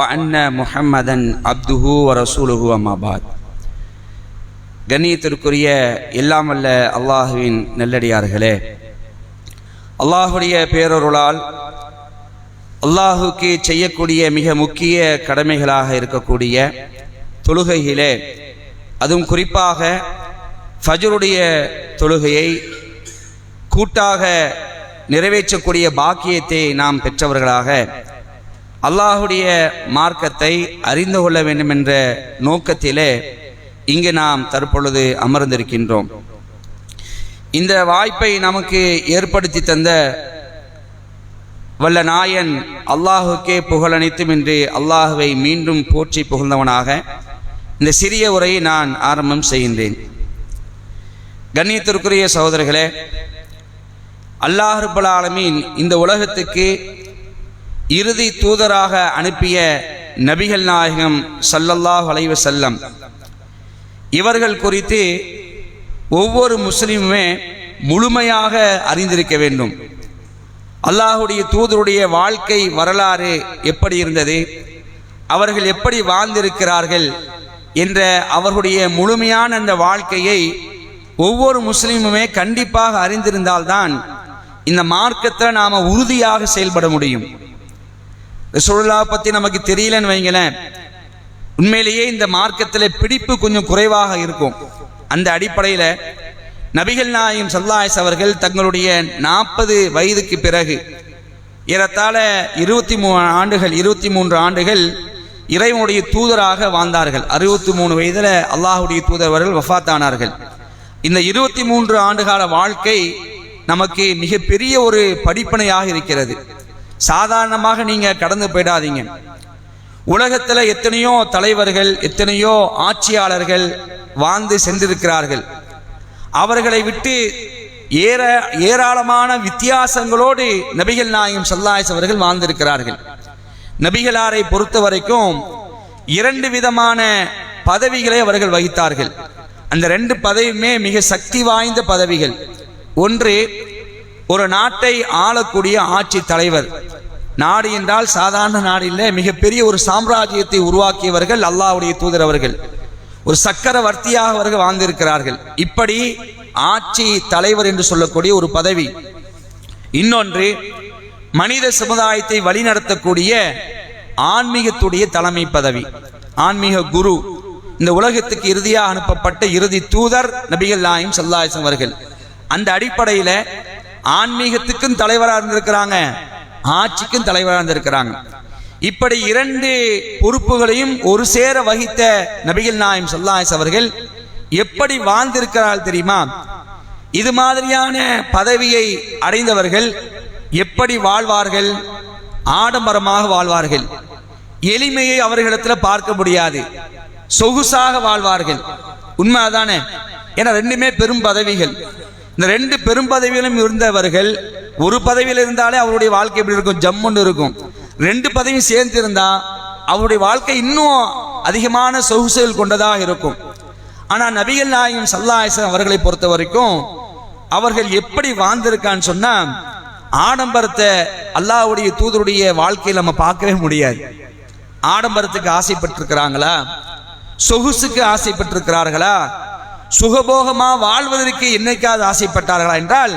அன்ன முஹம்மதன் அப்துஹூ ரசூலுஹூ அம்மாபாத் கண்ணியத்திற்குரிய எல்லாம் அல்ல அல்லாஹுவின் நெல்லடியார்களே. அல்லாஹுடைய பேரொருளால் அல்லாஹுக்கு செய்யக்கூடிய மிக முக்கிய கடமைகளாக இருக்கக்கூடிய தொழுகைகளே அதுவும் குறிப்பாக ஃபஜருடைய தொழுகையை கூட்டாக நிறைவேற்றக்கூடிய பாக்கியத்தை நாம் பெற்றவர்களாக அல்லாஹுடைய மார்க்கத்தை அறிந்து கொள்ள வேண்டும் என்ற நோக்கத்திலே இங்கு நாம் தற்பொழுது அமர்ந்திருக்கின்றோம். இந்த வாய்ப்பை நமக்கு ஏற்படுத்தி தந்த வல்ல நாயன் அல்லாஹுக்கே புகழனைத்தும் என்று அல்லாஹுவை மீண்டும் போற்றி புகழ்ந்தவனாக இந்த சிறிய உரையை நான் ஆரம்பம் செய்கின்றேன். கண்ணியத்திற்குரிய சகோதரர்களே அல்லாஹ் ரப்பல் ஆலமீன் இந்த உலகத்துக்கு இறுதி தூதராக அனுப்பிய நபிகள் நாயகம் சல்லல்லாஹ் அலைவ செல்லம் இவர்கள் குறித்து ஒவ்வொரு முஸ்லீமுமே முழுமையாக அறிந்திருக்க வேண்டும். அல்லாஹுடைய தூதருடைய வாழ்க்கை வரலாறு எப்படி இருந்தது? அவர்கள் எப்படி வாழ்ந்திருக்கிறார்கள்? என்ற அவர்களுடைய முழுமையான அந்த வாழ்க்கையை ஒவ்வொரு முஸ்லீமுமே கண்டிப்பாக அறிந்திருந்தால்தான் இந்த மார்க்கத்தில் நாம் உறுதியாக செயல்பட முடியும். ரசூலுல்லா பற்றி நமக்கு தெரியலன்னு வைங்களேன். உண்மையிலேயே இந்த மார்க்கத்தில் பிடிப்பு கொஞ்சம் குறைவாக இருக்கும். அந்த அடிப்படையில் நபிகள் நாயகம் சல்லாயஸ் அவர்கள் தங்களுடைய நாற்பது வயதுக்கு பிறகு ஏறத்தாழ இருபத்தி மூணு ஆண்டுகள் இருபத்தி மூன்று ஆண்டுகள் இறைவனுடைய தூதராக வாழ்ந்தார்கள். அறுபத்தி மூணு வயதில் அல்லாஹுடைய தூதரவர்கள் வஃத்தானார்கள். இந்த இருபத்தி மூன்று ஆண்டுகால வாழ்க்கை நமக்கு மிகப்பெரிய ஒரு படிப்பனையாக இருக்கிறது. சாதாரணமாக நீங்கள் கடந்து போயிடாதீங்க. உலகத்தில் எத்தனையோ தலைவர்கள் எத்தனையோ ஆட்சியாளர்கள் வாழ்ந்து சென்றிருக்கிறார்கள். அவர்களை விட்டு ஏற ஏராளமான வித்தியாசங்களோடு நபிகள் நாயகம் சல்லாயஸ் அவர்கள் வாழ்ந்திருக்கிறார்கள். நபிகளாரை பொறுத்த வரைக்கும் இரண்டு விதமான பதவிகளை அவர்கள் வகித்தார்கள். அந்த ரெண்டு பதவியுமே மிக சக்தி வாய்ந்த பதவிகள். ஒன்று ஒரு நாட்டை ஆளக்கூடிய ஆட்சி தலைவர். நாடு என்றால் சாதாரண நாடு இல்லை மிகப்பெரிய ஒரு சாம்ராஜ்யத்தை உருவாக்கியவர்கள் அல்லாவுடைய தூதர் அவர்கள். ஒரு சக்கரவர்த்தியாக அவர்கள் வாழ்ந்திருக்கிறார்கள். இப்படி ஆட்சி தலைவர் என்று சொல்லக்கூடிய ஒரு பதவி. இன்னொன்று மனித சமுதாயத்தை வழிநடத்தக்கூடிய ஆன்மீகத்துடைய தலைமை பதவி. ஆன்மீக குரு இந்த உலகத்துக்கு இறுதியாக அனுப்பப்பட்ட இறுதி தூதர் நபிகள் நாயும் சல்லாசம் அவர்கள். அந்த அடிப்படையில் ஆன்மீகத்துக்கும் தலைவராக இருந்திருக்கிறாங்க. ஆட்சிக்கும் தலைவராக இருந்திருக்கிறாங்க. இப்படி இரண்டு பொறுப்புகளையும் ஒரு சேர வகித்த நபிகள் நாயம் சொல்லாயஸ் அவர்கள் எப்படி வாழ்ந்திருக்கிறார்கள் தெரியுமா? இது மாதிரியான பதவியை அடைந்தவர்கள் எப்படி வாழ்வார்கள்? ஆடம்பரமாக வாழ்வார்கள். எளிமையை அவர்களிடத்தில் பார்க்க முடியாது. சொகுசாக வாழ்வார்கள். உண்மை அதானே ஏன்னா ரெண்டுமே பெரும் பதவிகள். இந்த ரெண்டு பெரும் பதவியிலும் இருந்தவர்கள் ஒரு பதவியில் இருந்தாலே அவருடைய வாழ்க்கை எப்படி இருக்கும்? ஜம்முன்னு இருக்கும். ரெண்டு பதவியும் சேர்ந்து இருந்தா அவருடைய வாழ்க்கை இன்னும் அதிகமான சொகுசுகள் கொண்டதாக இருக்கும். ஆனால் நபிகள் நாயகம் சல்லாஹன் அவர்களை பொறுத்த வரைக்கும் அவர்கள் எப்படி வாழ்ந்திருக்கான்னு சொன்னா ஆடம்பரத்தை அல்லாவுடைய தூதருடைய வாழ்க்கையில் நம்ம பார்க்கவே முடியாது. ஆடம்பரத்துக்கு ஆசைப்பட்டிருக்கிறாங்களா? சொகுசுக்கு ஆசைப்பட்டிருக்கிறார்களா? சுகபோகமா வாழ்வதற்கு என்னைக்காவது ஆசைப்பட்டார்களா என்றால்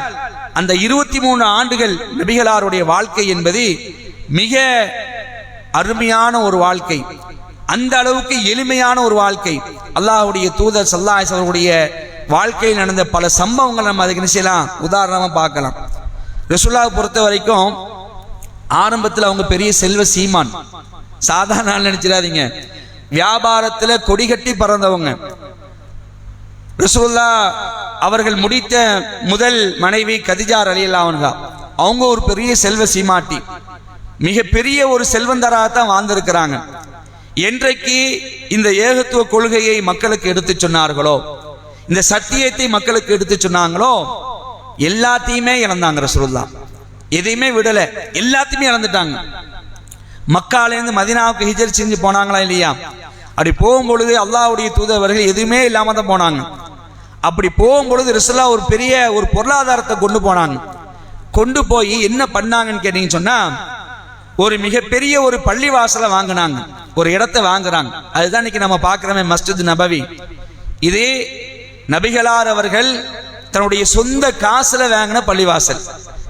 அந்த இருபத்தி மூணு ஆண்டுகள் நபிகளாருடைய வாழ்க்கை என்பது மிக அருமையான ஒரு வாழ்க்கை. அந்த அளவுக்கு எளிமையான ஒரு வாழ்க்கை. அல்லாஹுடைய தூதர் சல்லாஸ் அவர்களுடைய வாழ்க்கையில் நடந்த பல சம்பவங்கள் நம்ம அதுக்கு என்ன செய்யலாம்? உதாரணமாக பார்க்கலாம். ரசுல்லாவை பொறுத்த வரைக்கும் ஆரம்பத்தில் அவங்க பெரிய செல்வ சீமான். சாதாரண நினைச்சிடாதீங்க. வியாபாரத்தில் கொடிகட்டி பறந்தவங்க. ரசூல்லா அவர்கள் முடித்த முதல் மனைவி கதிஜார் அலியல்லாவன்கா அவங்க ஒரு பெரிய செல்வ சீமாட்டி. மிகப்பெரிய ஒரு செல்வந்தராக தான் வாழ்ந்திருக்கிறாங்க. என்றைக்கு இந்த ஏகத்துவ கொள்கையை மக்களுக்கு எடுத்து சொன்னார்களோ இந்த சத்தியத்தை மக்களுக்கு எடுத்து சொன்னாங்களோ எல்லாத்தையுமே இழந்தாங்க ரசூல்லா எதையுமே விடல. எல்லாத்தையுமே இழந்துட்டாங்க. மக்காலேருந்து மதினாவுக்கு ஹிஜர் செஞ்சு போனாங்களா இல்லையா? அப்படி போகும் பொழுது அல்லாவுடைய தூதவர்கள் எதுவுமே இல்லாம தான் போனாங்க. அப்படி போகும்பொழுது ரிசலா ஒரு பெரிய ஒரு பொருளாதாரத்தை கொண்டு போனாங்க. கொண்டு போய் என்ன பண்ணாங்கன்னு கேட்டீங்கன்னு சொன்னா ஒரு மிகப்பெரிய ஒரு பள்ளி வாசலை வாங்கினாங்க. ஒரு இடத்தை வாங்குறாங்க. அதுதான் இன்னைக்கு நம்ம பார்க்கிறோமே மஸ்ஜித் நபவி. இதே நபிகளார் அவர்கள் தன்னுடைய சொந்த காசுல வாங்கின பள்ளிவாசல்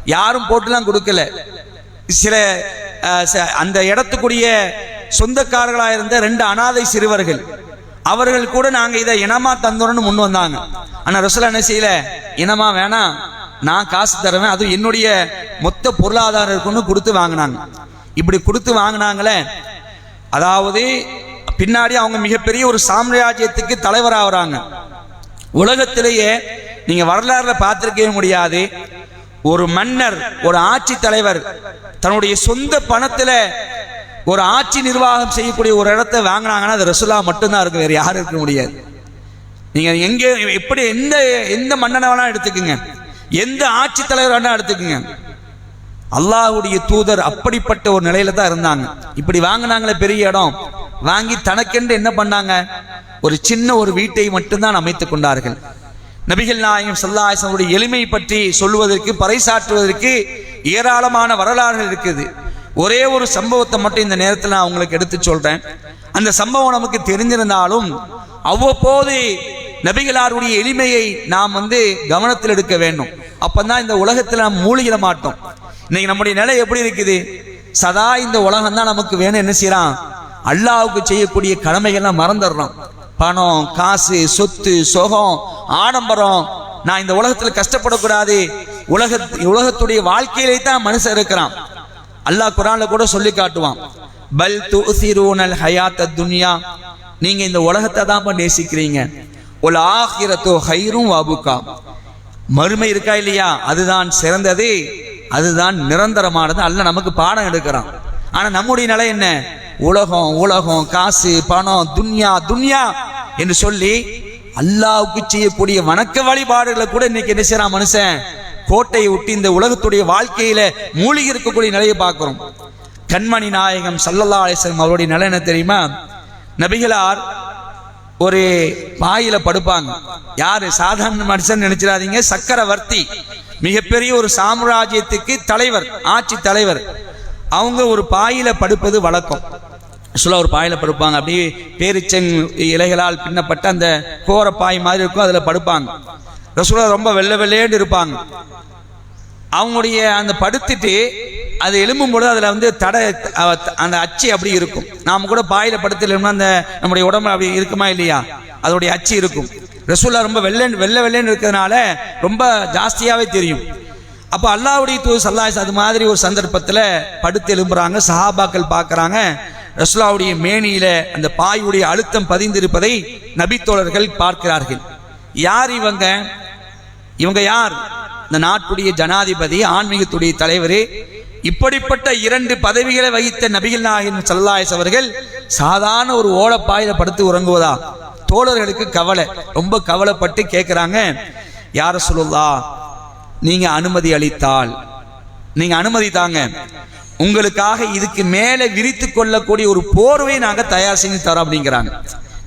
யாரும் போட்டுலாம் கொடுக்கல. சில ச- அந்த இடத்துக்குரிய சொந்தக்காரர்களாக இருந்த ரெண்டு அனாதை சிறுவர்கள். அவர்கள் கூட நாங்க இதை இனமா தந்தோம்னு முன் வந்தாங்க. ஆனா ரசூலா என்ன செய்யல? இனமா வேணாம் நான் காசு தருவேன் அதுவும் என்னுடைய மொத்த பொருளாதாரம் இருக்குன்னு கொடுத்து வாங்கினாங்க. இப்படி கொடுத்து வாங்கினாங்களே அதாவது பின்னாடி அவங்க மிகப்பெரிய ஒரு சாம்ராஜ்யத்துக்கு தலைவராகிறாங்க உலகத்திலேயே நீங்க வரலாறுல பார்த்துருக்கவே முடியாது. ஒரு மன்னர் ஒரு ஆட்சி தலைவர் தன்னுடைய சொந்த பணத்துல ஒரு ஆட்சி நிர்வாகம் செய்யக்கூடிய ஒரு இடத்தை வாங்கினாங்கன்னா அது ரசுல்லா மட்டும்தான் இருக்கு வேற யாரும் இருக்க முடியாது. நீங்க எங்க எப்படி எந்த எந்த மன்னனை வேணா எடுத்துக்குங்க. எந்த ஆட்சி தலைவர் வேணா எடுத்துக்குங்க. அல்லாஹுடைய தூதர் அப்படிப்பட்ட ஒரு நிலையில தான் இருந்தாங்க. இப்படி வாங்கினாங்களே பெரிய இடம். வாங்கி தனக்கென்று என்ன பண்ணாங்க? ஒரு சின்ன ஒரு வீட்டை மட்டும்தான் அமைத்துக் கொண்டார்கள். நபிகள் நாயகம் சல்லாசனுடைய எளிமை பற்றி சொல்லுவதற்கு பறைசாற்றுவதற்கு ஏராளமான வரலாறுகள் இருக்குது. ஒரே ஒரு சம்பவத்தை மட்டும் இந்த நேரத்தில் நான் உங்களுக்கு எடுத்து சொல்றேன். அந்த சம்பவம் நமக்கு தெரிஞ்சிருந்தாலும் அவ்வப்போது நபிகளாருடைய எளிமையை நாம் வந்து கவனத்தில் எடுக்க வேண்டும். அப்பந்தான் இந்த உலகத்தில் நாம் மூழ்கிட மாட்டோம். இன்னைக்கு நம்முடைய நிலை எப்படி இருக்குது? சதா இந்த உலகம் தான் நமக்கு வேணும். என்ன செய்யறான்? அல்லாவுக்கு செய்யக்கூடிய கடமைகள்லாம் மறந்துடுறோம். பணம் காசு சொத்து சுகம் ஆடம்பரம். நான் இந்த உலகத்தில் கஷ்டப்படக்கூடாது. உலக உலகத்துடைய வாழ்க்கையிலே தான் மனுஷன் இருக்கிறான். அல்லாஹ் குரான்ல கூட சொல்லி காட்டுவான். பல் துசிரூனல் ஹயாத்த துன்யா. நீங்க இந்த உலகத்தை தான் நேசிக்கிறீங்க. உல் ஆகிரத்தோ ஹைரும் வாபுக்கா. மறுமை இருக்கா இல்லையா? அதுதான் சிறந்தது. அதுதான் நிரந்தரமானது. அல்ல நமக்கு பாடம் எடுக்கிறான். ஆனா நம்முடைய நிலை என்ன? உலகம் உலகம் காசு பணம் துன்யா துன்யா என்று சொல்லி அல்லாவுக்கு செய்யக்கூடிய வணக்க வழிபாடுகளை கூட இன்னைக்கு என்ன செய்யறான் மனுஷன்? கோட்டையை விட்டு இந்த உலகத்துடைய வாழ்க்கையில மூழ்கி இருக்கக்கூடிய நிலையை பார்க்கிறோம். கண்மணி நாயகம் சல்லல்லா அலிஸ்லம் அவருடைய நிலை என்ன தெரியுமா? நபிகளார் ஒரு பாயில படுப்பாங்க. யாரு? சாதாரண மனுஷன் நினைச்சிடாதீங்க. சக்கரவர்த்தி மிகப்பெரிய ஒரு சாம்ராஜ்யத்துக்கு தலைவர் ஆட்சி தலைவர். அவங்க ஒரு பாயில படுப்பது வழக்கம். சொல்ல ஒரு பாயில படுப்பாங்க. அப்படியே பேரிச்சன் இலைகளால் பின்னப்பட்ட அந்த கோர பாய் மாதிரி இருக்கும் அதுல படுப்பாங்க. ரசூலா ரொம்ப வெள்ளை வெள்ளையேன்னு இருப்பாங்க. அவங்களுடைய அந்த படுத்துட்டு அது எழும்பும் பொழுது அதில் வந்து தடை அந்த அச்சு அப்படி இருக்கும். நாம் கூட பாயில படுத்துலோம்னா அந்த நம்முடைய உடம்பு அப்படி இருக்குமா இல்லையா? அதோடைய அச்சு இருக்கும். ரசூல்லா ரொம்ப வெள்ளை வெள்ளை வெள்ளைன்னு இருக்கிறதுனால ரொம்ப ஜாஸ்தியாகவே தெரியும். அப்போ அல்லாவுடைய தூ சல்லாஸ் அது மாதிரி ஒரு சந்தர்ப்பத்தில் படுத்து எழும்புறாங்க. சஹாபாக்கள் பார்க்குறாங்க ரசுல்லாவுடைய மேனியில் அந்த பாயுடைய அழுத்தம் பதிந்திருப்பதை நபித்தோழர்கள் பார்க்கிறார்கள். யார் இவங்க? இவங்க யார்? இந்த நாட்டுடைய ஜனாதிபதி ஆன்மீகத்துடைய தலைவர். இப்படிப்பட்ட இரண்டு பதவிகளை வகித்த நபிகள் நாயகன் சல்லாயஸ் அவர்கள் சாதாரண ஒரு ஓலப்பாயில படுத்து உறங்குவதா? தோழர்களுக்கு கவலை. ரொம்ப கவலைப்பட்டு கேட்குறாங்க யார சொல்லுல்லா நீங்க அனுமதி அளித்தால் நீங்க அனுமதி தாங்க. உங்களுக்காக இதுக்கு மேலே விரித்து கொள்ளக்கூடிய ஒரு போர்வை நாங்கள் தயார் செஞ்சு தரோம் அப்படிங்கிறாங்க.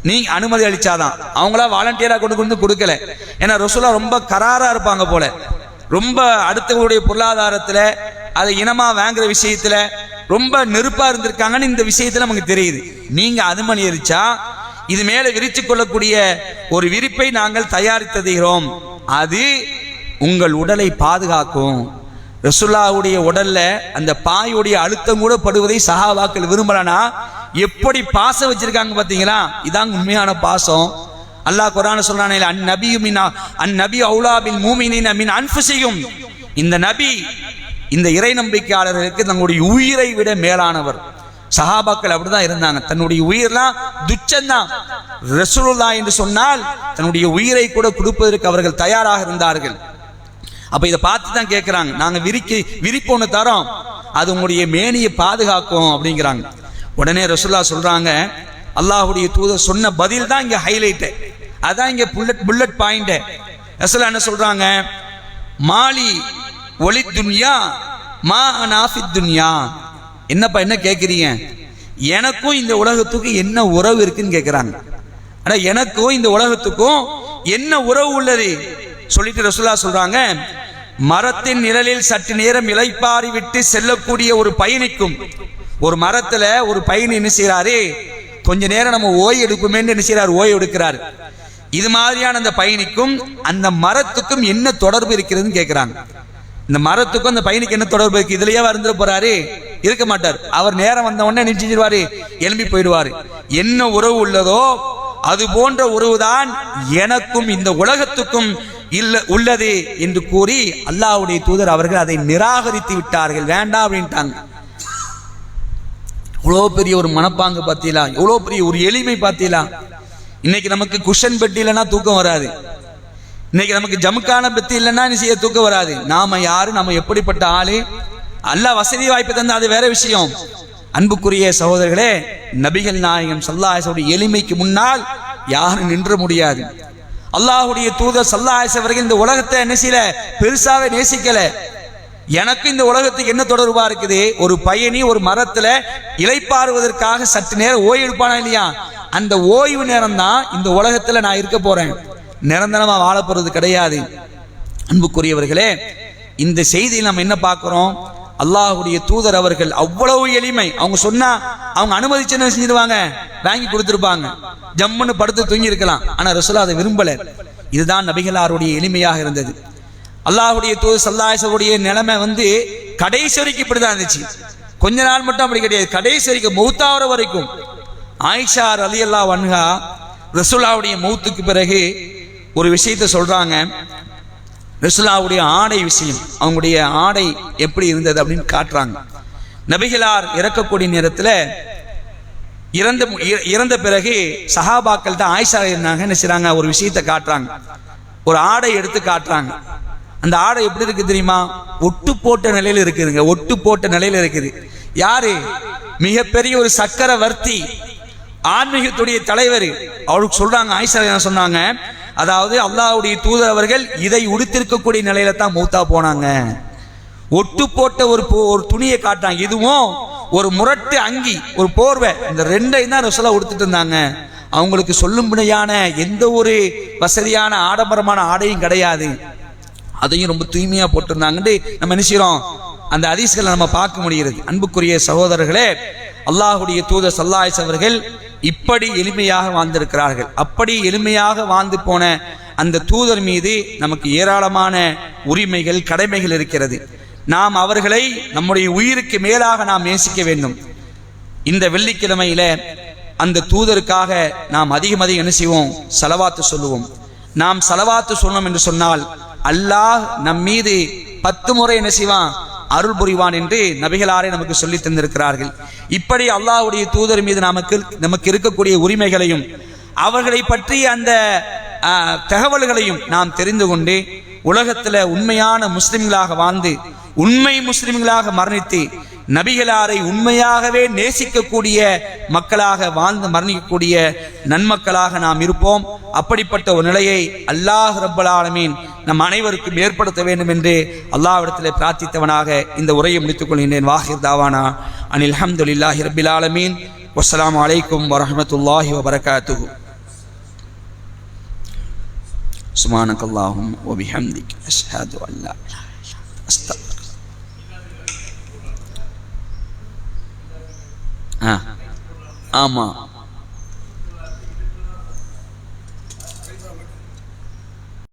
நீங்க அனுமதி அளிச்சாதான். அவங்களா வாலண்டியரா கொண்டு கொண்டு கொடுக்கல. ஏன்னா ரசூலா ரொம்ப கராரா இருப்பாங்க போல. ரொம்ப அடுத்தவங்களுடைய பொருளாதாரத்துல அதை இனமா வாங்குற விஷயத்துல ரொம்ப நெருப்பா இருந்திருக்காங்கன்னு இந்த விஷயத்துல நமக்கு தெரியுது. நீங்க அனுமதி அளிச்சா இது மேல விரித்து கொள்ளக்கூடிய ஒரு விரிப்பை நாங்கள் தயாரித்ததுகிறோம் அது உங்கள் உடலை பாதுகாக்கும். ரசுல்லாவுடைய உடல்ல அந்த பாயுடைய அழுத்தம் கூட படுவதை சஹாபாக்கள் விரும்பலனா எப்படி பாசம் வச்சிருக்காங்க பாத்தீங்களா இதாங்க உண்மையான பாசம். அல்லாஹ் குரான சொல்றானே அன் நபியும் அன் நபி அவுலாபின் மூமினின் மின் அன்புசையும் இந்த நபி இந்த இறை நம்பிக்கையாளர்களுக்கு தங்களுடைய உயிரை விட மேலானவர். சஹாபாக்கள் அப்படிதான் இருந்தாங்க. தன்னுடைய உயிர்லாம் துச்சந்தான். ரசூலுல்லா என்று சொன்னால் தன்னுடைய உயிரை கூட கொடுப்பதற்கு அவர்கள் தயாராக இருந்தார்கள். அப்ப இதை பார்த்து தான் கேட்குறாங்க நாங்க விரிக்கி விரிப்பு ஒன்று தரோம். அது உங்களுடைய மேனியை பாதுகாக்கும் அப்படிங்கிறாங்க. உடனே ரசுல்லா சொல்றாங்க அல்லாஹுடைய தூதர் சொன்ன பதில் தான் இங்க ஹைலைட் அதான் இங்க புல்லட் புல்லட் பாயிண்ட் ரசுல்லா என்ன சொல்றாங்க? மாலி ஒளி துன்யா மா அனாஃபி துன்யா. என்னப்பா என்ன கேட்குறீங்க எனக்கும் இந்த உலகத்துக்கும் என்ன உறவு இருக்குன்னு கேட்குறாங்க ஆனால் எனக்கும் இந்த உலகத்துக்கும் என்ன உறவு உள்ளது? சொல்லிட்டு ரசுல்லா சொல்கிறாங்க மரத்தின் நிழலில் சற்று நேரம் இளைப்பாரி விட்டு செல்லக்கூடிய ஒரு பயணிக்கும். ஒரு மரத்துல ஒரு பயணி என்ன செய்யறாரு கொஞ்ச நேரம் நம்ம ஓய் எடுப்போமேன்னு என்ன செய்யறாரு ஓய் எடுக்கிறாரு. இது மாதிரியான அந்த பயணிக்கும் அந்த மரத்துக்கும் என்ன தொடர்பு இருக்கிறதுன்னு கேட்கிறாங்க இந்த மரத்துக்கும் அந்த பையனுக்கு என்ன தொடர்பு இருக்கு? இதுலயே வந்துட போறாரு. இருக்க மாட்டார். அவர் நேரம் வந்த உடனே நினைச்சிருவாரு எழும்பி போயிடுவாரு. என்ன உறவு உள்ளதோ அது போன்ற உறவுதான் எனக்கும் இந்த உலகத்துக்கும் இல்ல உள்ளது என்று கூறி அல்லாவுடைய தூதர் அவர்கள் அதை நிராகரித்து விட்டார்கள். வேண்டாம் அப்படின்ட்டாங்க. அவ்வளோ பெரிய ஒரு மனப்பாங்கு பார்த்தீங்களா? எவ்வளோ பெரிய ஒரு எளிமை பார்த்தீங்களா? இன்னைக்கு நமக்கு குஷன் பெட்டி இல்லைன்னா தூக்கம் வராது. இன்னைக்கு நமக்கு ஜமுக்கான பெட்டி இல்லைன்னா நீ செய்ய தூக்கம் வராது. நாம யாரு? நம்ம எப்படிப்பட்ட ஆளு? அல்லாஹ் வசதி வாய்ப்பு தந்தா அது வேற விஷயம். அன்புக்குரிய சகோதரர்களே நபிகள் நாயகம் சல்லாஹோடைய எளிமைக்கு முன்னால் யாரும் நின்ற முடியாது. அல்லாஹுடைய தூதர் சல்லாஹ் அவர்கள் இந்த உலகத்தை என்ன செய்யல? பெருசாவே நேசிக்கல. எனக்கு இந்த உலகத்துக்கு என்ன தொடர்பா இருக்குது? ஒரு பயணி ஒரு மரத்துல இலைப்பாறுவதற்காக சற்று நேரம் ஓய்வு எடுப்பானா இல்லையா? அந்த ஓய்வு நேரம் தான் இந்த உலகத்துல நான் இருக்க போறேன். நிரந்தரமா வாழ போறது கிடையாது. அன்புக்குரியவர்களே இந்த செய்தியில் நம்ம என்ன பார்க்கிறோம்? அல்லாஹுடைய தூதர் அவர்கள் அவ்வளவு எளிமை. அவங்க சொன்னா அவங்க அனுமதிச்சு என்ன செஞ்சிருவாங்க? வாங்கி கொடுத்துருப்பாங்க. ஜம்முன்னு படுத்து தூங்கி இருக்கலாம் ஆனா ரசோலா அதை விரும்பல. இதுதான் நபிகளாருடைய எளிமையாக இருந்தது. அல்லாஹுடைய தூது சல்லாசருடைய நிலைமை வந்து கடைசி வரைக்கும் இப்படிதான் இருந்துச்சு. கொஞ்ச நாள் மட்டும் அப்படி கிடையாது. கடைசி வரைக்கும் மௌத்தாவர வரைக்கும். ஆயிஷா அலி அல்லா வன்ஹா ரசுல்லாவுடைய மௌத்துக்கு பிறகு ஒரு விஷயத்த சொல்றாங்க. ரசுல்லாவுடைய ஆடை விஷயம் அவங்களுடைய ஆடை எப்படி இருந்தது அப்படின்னு காட்டுறாங்க. நபிகளார் இறக்கக்கூடிய நேரத்தில் இறந்த இ- இறந்த பிறகு சஹாபாக்கள் தான் ஆயிஷா இருந்தாங்க என்ன செய்றாங்க? ஒரு விஷயத்தை காட்டுறாங்க. ஒரு ஆடை எடுத்து காட்டுறாங்க. அந்த ஆடை எப்படி இருக்கு தெரியுமா? ஒட்டு போட்ட நிலையில இருக்குதுங்க. ஒட்டு போட்ட நிலையில இருக்குது. யாரு? மிகப்பெரிய ஒரு சக்கரவர்த்தி ஆன்மீகத்துடைய தலைவர். அவளுக்கு சொல்றாங்க ஆயிஷா என்ன சொன்னாங்க? அதாவது அல்லாவுடைய தூதர் அவர்கள் இதை உடுத்திருக்கக்கூடிய நிலையில தான் மூத்தா போனாங்க. ஒட்டு போட்ட ஒரு போ- ஒரு துணியை காட்டாங்க இதுவும் ஒரு முரட்டு அங்கி ஒரு போர்வை. இந்த ரெண்டையும் தான் ரசோலா உடுத்துட்டு இருந்தாங்க. அவங்களுக்கு சொல்லும்படியான எந்த ஒரு வசதியான ஆடம்பரமான ஆடையும் கிடையாது. அதையும் ரொம்ப தூய்மையா போட்டிருந்தாங்கன்னு நம்ம என்ன அந்த அதிசயங்களை நம்ம பார்க்க முடிகிறது. அன்புக்குரிய சகோதரர்களே அல்லாஹுடைய தூதர் சல்லாஹ் அவர்கள் இப்படி எளிமையாக வாழ்ந்திருக்கிறார்கள். அப்படி எளிமையாக வாழ்ந்து போன அந்த தூதர் மீது நமக்கு ஏராளமான உரிமைகள் கடமைகள் இருக்கிறது. நாம் அவர்களை நம்முடைய உயிருக்கு மேலாக நாம் நேசிக்க வேண்டும். இந்த வெள்ளிக்கிழமையில அந்த தூதருக்காக நாம் அதிகம் அதிகம் என்ன செய்வோம்? செலவாத்து சொல்லுவோம். நாம் செலவாத்து சொன்னோம் என்று சொன்னால் அல்லாஹ் நம் மீது பத்து முறை என்ன செய்வான்? அருள் புரிவான் என்று நபிகளாரே நமக்கு சொல்லி தந்திருக்கிறார்கள். இப்படி அல்லாஹுடைய தூதர் மீது நமக்கு நமக்கு இருக்கக்கூடிய உரிமைகளையும் அவர்களை பற்றிய அந்த தகவல்களையும் நாம் தெரிந்து கொண்டு உலகத்தில் உண்மையான முஸ்லிம்களாக வாழ்ந்து உண்மை முஸ்லிம்களாக மரணித்து நபிகளாரை உண்மையாகவே நேசிக்கக்கூடிய மக்களாக வாழ்ந்து மரணிக்கக்கூடிய நன்மக்களாக நாம் இருப்போம் அப்படிப்பட்ட ஒரு நிலையை அல்லாஹ் ரப்பல் ஆலமீன் நம் அனைவருக்கும் ஏற்படுத்த வேண்டும் என்று அல்லாஹ்விடத்தில் பிரார்த்தித்தவனாக இந்த உரையை முடித்துக் கொள்கின்றேன் வாஹிர் தாவானா அனில் அல்ஹம்துலில்லாஹி ரப்பில் ஆலமீன் வஸ்ஸலாமு அலைக்கும் வரஹ்மத்துல்லாஹி வபரகாத்துஹு سبحانك اللهم وبحمدك أشهد أن لا إله إلا أنت أستغفرك ஆ ஆமாம்